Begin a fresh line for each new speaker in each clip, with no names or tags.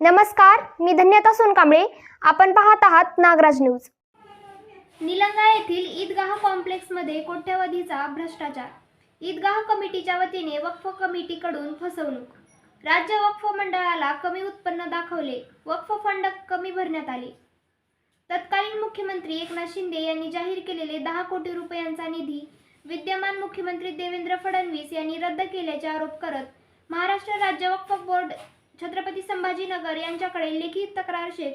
नमस्कार मी धन्यता सोनकांबळे. आपण पाहत आहात नागराज न्यूज. निलंगा येथील ईदगाह कॉम्प्लेक्समध्ये कोट्यवधीचा भ्रष्टाचार. ईदगाह कमिटीच्या वतीने वक्फ कमिटीकडून फसवणूक. राज्य वक्फ मंडळाला कमी उत्पन्न दाखवले वक्फ फंड कमी भरण्यात आले. तत्कालीन मुख्यमंत्री एकनाथ शिंदे यांनी जाहीर केलेले दहा कोटी रुपयांचा निधी विद्यमान मुख्यमंत्री देवेंद्र फडणवीस यांनी रद्द केल्याचे आरोप करत महाराष्ट्र राज्य वक्फ बोर्ड छत्रपती संभाजीनगर यांच्याकडे लेखी तक्रार शेख.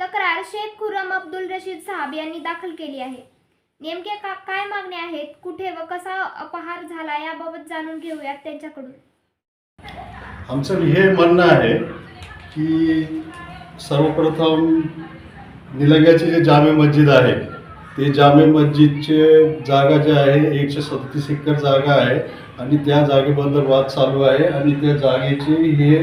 तक्रार शेख खुरम अब्दुल रशीद साहब यांनी दाखल केली आहे. नेमके का काय मागण्या आहेत कुठे व कसा अपहार झाला याबाबत जाणून घेऊयात त्यांच्याकडून.
आमचं हे म्हणणं आहे की सर्वप्रथम निलंग्याची जे जामे मस्जिद आहे ते जामे मस्जिदचे जागा जे आहे एकशे सदतीस एकर जागा आहे आणि त्या जागेबद्दल वाद चालू आहे आणि त्या जागेचे हे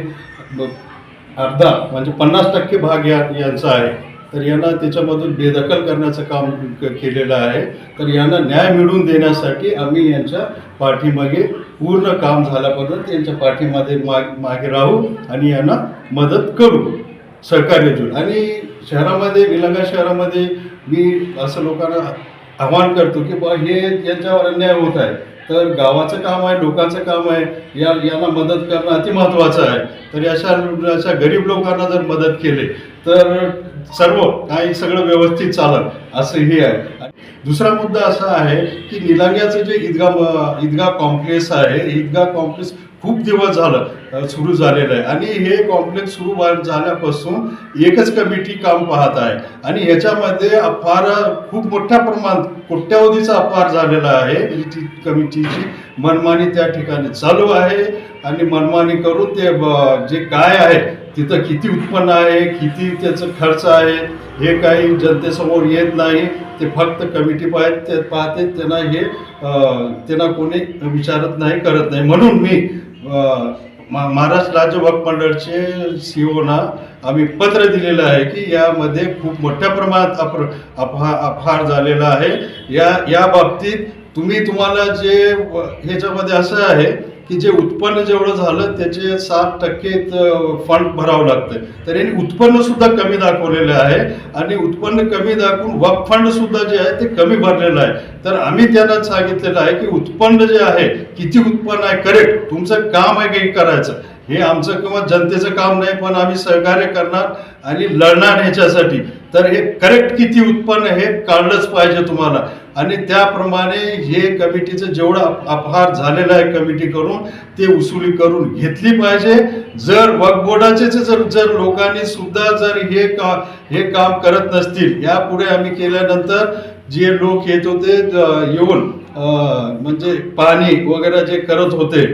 अर्धा म्हणजे पन्नास टक्के भाग या यांचा आहे. तर यांना त्याच्यामधून बेदखल करण्याचं काम केलेलं आहे. तर यांना न्याय मिळवून देण्यासाठी आम्ही यांच्या पाठीमागे पूर्ण काम झाल्यापर्यंत यांच्या पाठीमागे माग मागे राहू आणि यांना मदत करू. सहकार्य देऊ आणि शहरामध्ये निलंगा शहरामध्ये मी असं लोकांना आव्हान करतो की बा हे यांच्यावर अन्याय होत आहे. तर गावाचं काम आहे लोकांचं काम आहे या यांना मदत करणं अति महत्त्वाचं आहे. तर अशा अशा गरीब लोकांना जर मदत केली तर सर्व काही सगळं व्यवस्थित चालत असं हे आहे. दुसरा मुद्दा असा आहे की निलांग्याचं जे ईदगा ईदगा कॉम्प्लेक्स आहे ईदगा कॉम्प्लेक्स खूप दिवस झालं सुरू झालेलं आहे. आणि हे कॉम्प्लेक्स सुरू व्हा- झाल्यापासून एकच कमिटी काम पाहत आहे. आणि ह्याच्यामध्ये अपार खूप मोठ्या प्रमाणात कोट्यावधीचा अपार झालेला आहे. ती कमिटीची मनमानी त्या ठिकाणी चालू आहे. आणि मनमानी करून ते जे काय आहे तिथं किती उत्पन्न आहे किती त्याचं खर्च आहे हे काही जनतेसमोर येत नाही. ते फक्त कमिटी पाहत ते पाहते त्यांना हे त्यांना कोणी विचारत नाही करत नाही. म्हणून मी मा- महाराष्ट्र राज्य वक्फ मंडळचे सीओना आम्ही पत्र दिलेलं आहे की यामध्ये खूप मोठ्या प्रमाणात अप्र अपहा अपहार झालेला आहे. या या बाबतीत तुम्ही तुम्हाला जे ह्याच्यामध्ये असं आहे की जे उत्पन्न जेवढं झालं त्याचे सात टक्के फंड भरावं लागतं तर यांनी उत्पन्न सुद्धा कमी दाखवलेलं आहे आणि उत्पन्न कमी दाखवून वक फंड सुद्धा जे आहे ते कमी भरलेलं आहे. तर आम्ही त्यांना सांगितलेलं आहे की उत्पन्न जे आहे किती उत्पन्न आहे करेक्ट तुमचं काम आहे काही करायचं? हे आमचं किंवा जनतेचं काम नाही पण आम्ही सहकार्य करणार आणि लढणार ह्याच्यासाठी तर हे करेक्ट किती उत्पन्न हे काढलंच पाहिजे तुम्हाला. आणि त्याप्रमाणे हे कमिटीचं जेवढं अपहार झालेलं आहे कमिटी करून ते उसुली करून घेतली पाहिजे. जर वक्फ बोर्डाचे जर जर लोकांनी सुद्धा जर हे का हे काम करत नसतील यापुढे आम्ही केल्यानंतर जे लोक येत होते येऊन म्हणजे पाणी वगैरे जे करत होते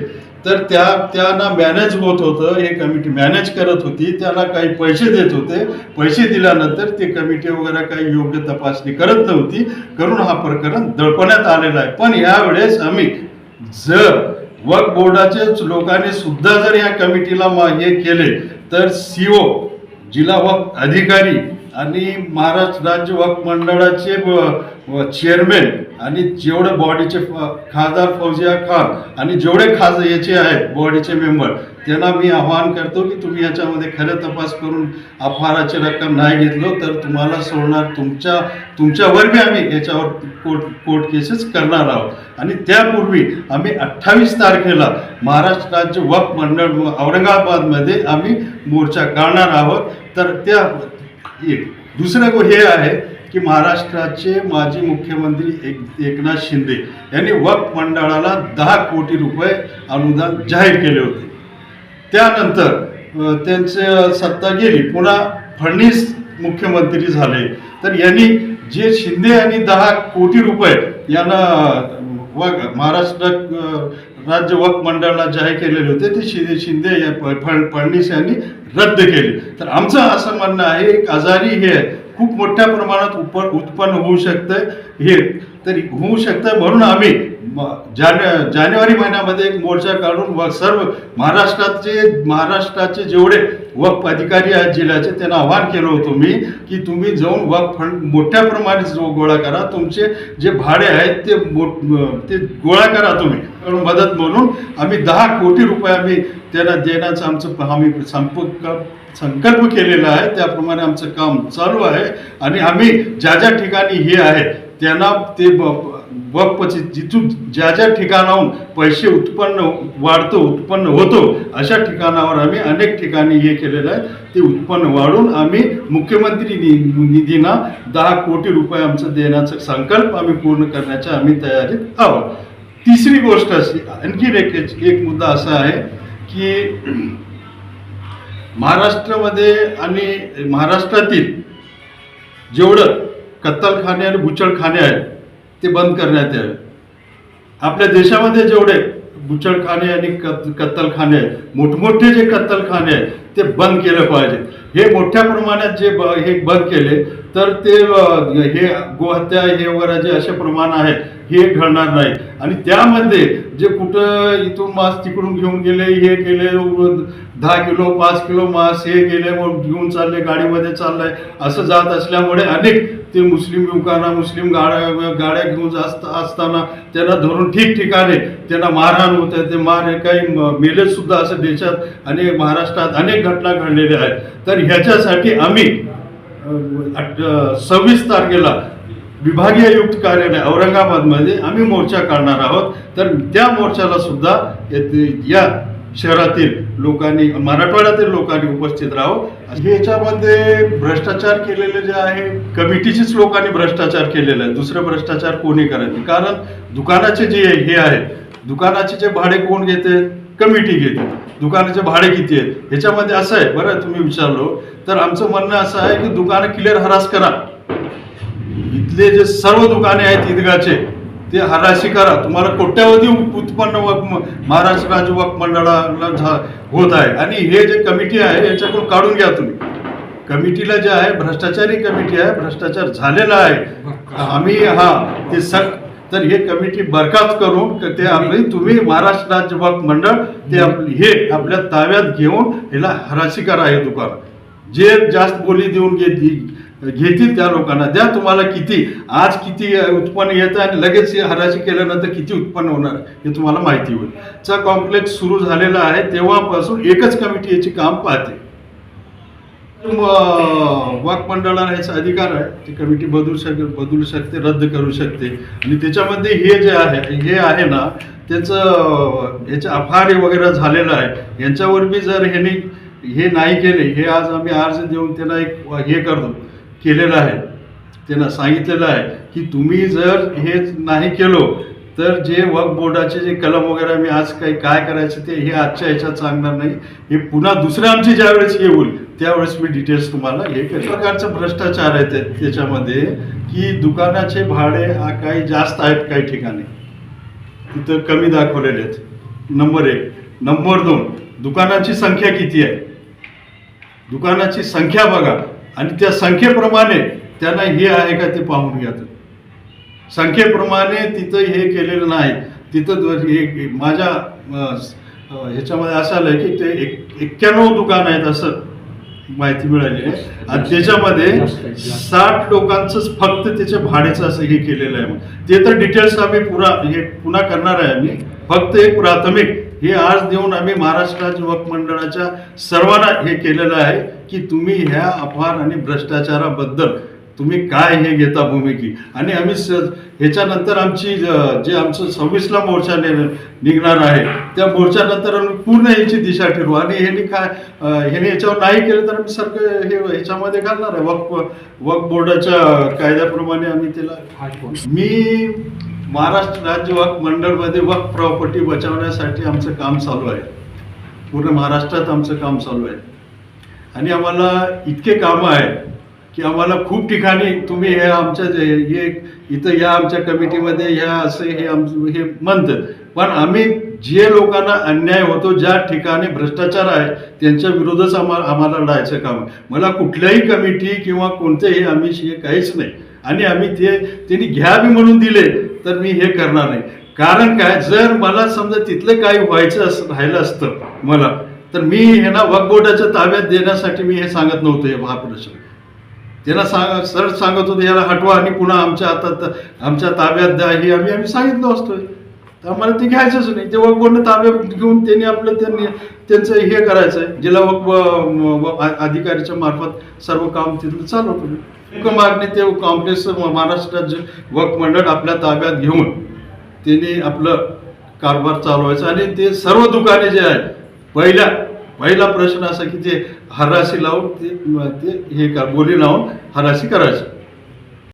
तर त्या त्यांना मॅनेज होत होतं हे कमिटी मॅनेज करत होती त्यांना काही पैसे देत होते. पैसे दिल्यानंतर ती कमिटी वगैरे काही योग्य तपासणी करत नव्हती. करून हा प्रकरण दडपण्यात आलेला आहे. पण यावेळेस आम्ही जर वक बोर्डाच्याच लोकांनी सुद्धा जर या कमिटीला मागे हे केले तर सीओ जिल्हा वक अधिकारी आणि महाराष्ट्र राज्य वक्फ मंडळाचे चेअरमॅन आणि जेवढे बॉडीचे खासदार फौजिया खान आणि जेवढे खास याचे आहेत बॉडीचे मेंबर त्यांना मी आवाहन करतो की तुम्ही याच्यामध्ये खरं तपास करून अपहाराची रक्कम नाही घेतलो तर तुम्हाला सोडणार तुमच्या तुमच्यावर बी आम्ही याच्यावर कोर्ट कोर्ट केसेस करणार आहोत. आणि त्यापूर्वी आम्ही अठ्ठावीस तारखेला महाराष्ट्र राज्य वक्फ मंडळ औरंगाबादमध्ये आम्ही मोर्चा काढणार आहोत. तर त्या एक. दुसरं गो हे आहे की महाराष्ट्राचे माजी मुख्यमंत्री एक एकनाथ शिंदे यांनी वक्फ मंडळाला दहा कोटी रुपये अनुदान जाहीर केले होते. त्यानंतर त्यांचे सत्ता गेली पुन्हा फडणवीस मुख्यमंत्री झाले. तर यांनी जे शिंदे यांनी दहा कोटी रुपये यांना व महाराष्ट्र राज्य वक्फ मंडळाला जाहीर केलेले होते ते शिंदे शिंदे या फ- फडणवीस यांनी रद्द केले. तर आमचं असं म्हणणं आहे एक आजारी हे खूप मोठ्या प्रमाणात उप उत्पन्न होऊ शकतं हे. तरी होऊ शकतं म्हणून आम्ही जाने जानेवारी महिन्यामध्ये एक मोर्चा काढून व सर्व महाराष्ट्राचे महाराष्ट्राचे जेवढे वक्फ अधिकारी आहेत जिल्ह्याचे त्यांना आवाहन केलं होतं मी की तुम्ही जाऊन वक्फ फंड मोठ्या प्रमाणात गोळा करा तुमचे जे भाडे आहेत ते मोठ ते गोळा करा तुम्ही. कारण मदत म्हणून आम्ही दहा कोटी रुपये आम्ही त्यांना देण्याचं आमचं आम्ही संपर्क संकल्प केलेला आहे. त्याप्रमाणे आमचं काम चालू आहे. आणि आम्ही ज्या ज्या ठिकाणी हे आहे त्यांना ते ब- जिथून ज्या ज्या ठिकाणाहून पैसे उत्पन्न वाढतो उत्पन्न होतो अशा ठिकाणावर आम्ही अनेक ठिकाणी हे केलेलं आहे. ते उत्पन्न वाढून आम्ही मुख्यमंत्री नि- निधीना दहा कोटी रुपये आमचं देण्याचा संकल्प आम्ही पूर्ण करण्याच्या आम्ही तयारीत आहोत. तिसरी गोष्ट अशी आणखी एक एक मुद्दा असा आहे की महाराष्ट्रामध्ये आणि महाराष्ट्रातील जेवढं कत्तलखाने आणि बुचडखाने आहेत ते बंद करण्यात यावे. आपल्या देशामध्ये जेवढे बुचडखाने आणि कत कत्तलखाने आहेत मोठमोठे जे कत्तलखाने आहेत ते बंद केलं पाहिजे. हे मोठ्या प्रमाणात जे ब हे बंद केले तर ते हे गोहत्या हे वगैरे जे असे प्रमाण आहे हे घडणार नाही. आणि त्यामध्ये जे कुठं इथून मास तिकडून घेऊन गेले हे केले दहा किलो पाच किलो मास हे गेले मग घेऊन चालले गाडीमध्ये चाललंय असं जात असल्यामुळे अनेक ते मुस्लिम युवकांना मुस्लिम गाड्या गाड्या घेऊन जास्त असताना त्यांना धरून ठिकठिकाणी त्यांना मारहाण होत आहे. ते मार हे काही मेलेच सुद्धा असं देशात आणि महाराष्ट्रात अनेक घटना घडलेल्या आहेत. तर ह्याच्यासाठी आम्ही सव्वीस तारखेला विभागीय आयुक्त कार्यालय औरंगाबादमध्ये आम्ही मोर्चा काढणार आहोत. तर त्या मोर्चाला सुद्धा या शहरातील लोकांनी मराठवाड्यातील लोकांनी उपस्थित राहावं. ह्याच्यामध्ये भ्रष्टाचार केलेले जे आहे कमिटीचीच लोकांनी भ्रष्टाचार केलेला आहे. दुसरं भ्रष्टाचार कोणी करायचे कारण दुकानाचे जे हे आहे दुकानाचे जे भाडे कोण घेते? कमिटी घेते. दुकानाचे भाडे किती आहेत? ह्याच्यामध्ये असं आहे. बरं तुम्ही विचारलो. तर आमचं म्हणणं असं आहे की दुकानं क्लिअर हरास करा. इथले जे सर्व दुकाने आहेत ईदगाचे ते हराशी करा. तुम्हाला कोट्यावधी उत्पन्न महाराष्ट्र राज्य वक मंडळाला होत आहे. आणि हे जे कमिटी आहे याच्याकडून काढून घ्या तुम्ही. कमिटीला जे आहे भ्रष्टाचारी कमिटी आहे भ्रष्टाचार झालेला आहे. आम्ही हा ते सक तर हे कमिटी बरखास्त करून ते आपली तुम्ही महाराष्ट्र राज्य वक मंडळ ते हे आपल्या ताब्यात घेऊन याला हराशी करा हे दुकान. जे जास्त बोली देऊन घेतली घेतील त्या लोकांना. द्या तुम्हाला किती. आज किती उत्पन्न येतं आणि लगेच हे हराशी केल्यानंतर किती उत्पन्न होणार हे तुम्हाला माहिती होईल. चा कॉम्प्लेक्स सुरू झालेला आहे. तेव्हापासून एकच कमिटी याची काम पाहते. म- वाक मंडळाला याचा अधिकार आहे. ती कमिटी बदलू शक बदलू शकते रद्द करू शकते. आणि त्याच्यामध्ये हे जे आहे हे आहे ना त्याचं याचं अफारी वगैरे झालेलं आहे. यांच्यावर बी जर ह्यांनी हे नाही केले हे आज आम्ही अर्ज देऊन त्यांना एक हे करतो. केलेलं आहे. त्यांना सांगितलेलं आहे की तुम्ही जर हे नाही केलो तर जे वक्फ बोर्डाचे जे कलम वगैरे मी आज काही काय करायचं ते हे आजच्या ह्याच्यात सांगणार नाही. हे पुन्हा दुसऱ्या आमची ज्यावेळेस हे होईल त्यावेळेस मी डिटेल्स तुम्हाला हे करेन. प्रकारचं भ्रष्टाचार आहे त्याच्यामध्ये की दुकानाचे भाडे हा काही जास्त आहेत काही ठिकाणी. तिथं कमी दाखवलेले आहेत. नंबर एक. नंबर दोन. दुकानाची संख्या किती आहे? दुकानाची संख्या बघा. आणि त्या संख्येप्रमाणे त्यांना हे आहे का ते पाहून घ्या संख्येप्रमाणे तिथं हे केलेलं नाही. तिथं हे माझ्या ह्याच्यामध्ये असं आलं की ते एक एक्क्याण्णव दुकान आहेत असं माहिती मिळाली आहे. आणि त्याच्यामध्ये साठ लोकांचंच फक्त त्याच्या भाड्याचं असं हे केलेलं आहे. मग ते तर डिटेल्स आम्ही पुरा हे पुन्हा करणार आहे आम्ही. फक्त एक प्राथमिक हे आज देऊन आम्ही महाराष्ट्र राज्य वक्फ मंडळाच्या सर्वांना हे केलेलं आहे. की तुम्ही ह्या अपहार आणि भ्रष्टाचाराबद्दल तुम्ही काय हे घेता भूमिकी? आणि आम्ही स ह्याच्यानंतर आमची जे आमचं सव्वीसला मोर्चा नि- निघणार आहे त्या मोर्चानंतर आम्ही पूर्ण याची दिशा ठरवू. आणि ह्याने काय ह्याने याच्यावर नाही केलं तर आम्ही सारखं हे ह्याच्यामध्ये घालणार आहे. वक्फ वक्फ बोर्डाच्या कायद्याप्रमाणे आम्ही त्याला मी महाराष्ट्र राज्य वक्फ मंडळमध्ये वक्फ प्रॉपर्टी बचावण्यासाठी आमचं काम चालू आहे. पूर्ण महाराष्ट्रात आमचं काम चालू आहे. आणि आम्हाला इतके कामं आहेत की आम्हाला खूप ठिकाणी तुम्ही हे आमच्या हे इथं या आमच्या कमिटीमध्ये ह्या असं हे आमचं हे म्हणतं. पण आम्ही जे लोकांना अन्याय होतो ज्या ठिकाणी भ्रष्टाचार आहे त्यांच्या विरोधच आम्हाला आम्हाला लढायचं काम. मला कुठल्याही कमिटी किंवा कोणतेही आम्ही हे काहीच नाही. आणि आम्ही ते त्यांनी घ्यावी म्हणून दिले तर मी हे करणार नाही. कारण काय? जर मला समजा तिथलं काही व्हायचं असं राहिलं असतं मला तर मी हे ना वक्फ ताब्यात देण्यासाठी मी हे सांगत नव्हतो हे हा प्रश्न त्यांना सांग सरळ सांगत होते याला हटवा आणि पुन्हा आमच्या हातात आमच्या ताब्यात द्या. हे आम्ही आम्ही सांगितलं असतोय तर आम्हाला ते घ्यायचंच नाही. ते वक्फ ताब्यात घेऊन त्यांनी आपलं त्यांनी त्यांचं हे करायचं. आहे जिल्हा वक व- अधिकारीच्या मार्फत सर्व काम तिथलं चालवतो मी मागणी ते कॉम्प्लेक्स महाराष्ट्र राज्य वक मंडळ आपल्या ताब्यात घेऊन त्यांनी आपलं कारभार चालवायचा आणि ते सर्व दुकाने जे आहेत पहिला पहिला प्रश्न असा की ते हराशी लावून ते ते हे का बोली लावून हराशी करायचं.